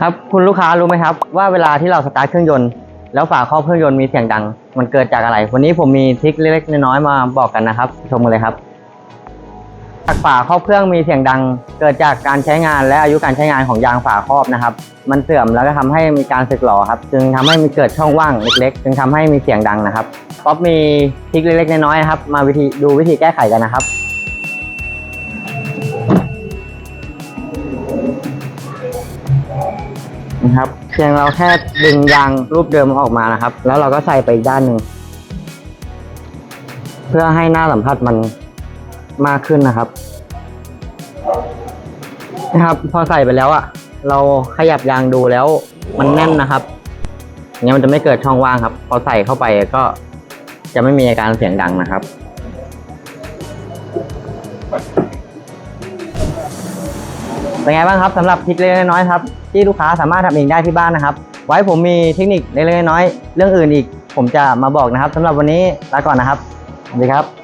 ครับคุณลูกค้ารู้ไหมครับ ว่าเวลาที่เราสตาร์ทเครื่องยนต์แล้วฝาครอบเครื่องยนต์มีเสียงดัง มันเกิดจากอะไร วันนี้ผมมีทริคเล็กๆน้อยๆมาบอกกันนะครับ ชมกันเลยครับจากฝาครอบเครื่องมีเสียงดัง เกิดจากการใช้งานและอายุการใช้งานของยางฝาครอบนะครับ มันเสื่อมแล้วก็ทำให้มีการสึกหรอครับ จึงทำให้มีเกิดช่องว่างเล็ก ๆ จึงทำให้มีเสียงดังนะครับป๊อปมีทริคเล็กๆน้อยๆนะครับ มาวิธีดูวิธีแก้ไขกันนะครับ นะครับ เพียงเราแค่ดึงยางรูปเดิมออกมานะครับ แล้วเราก็ใส่ไปอีกด้านหนึ่งเพื่อให้หน้าสัมผัสมันมากขึ้นนะครับ นะครับ พอใส่ไปแล้วอะ่ะเราขยับยางดูแล้วมันแน่นนะครับอย่างเงี้ยมันจะไม่เกิดช่องว่างครับ พอใส่เข้าไปก็จะไม่มีอาการเสียงดังนะครับ เป็นไงบ้างครับสำหรับทริคเล็กๆน้อยๆครับที่ลูกค้าสามารถทำเองได้ที่บ้านนะครับ ไว้ผมมีเทคนิคเล็กๆน้อยๆเรื่องอื่นอีก ผมจะมาบอกนะครับสำหรับวันนี้ลาก่อนนะครับสวัสดีครับ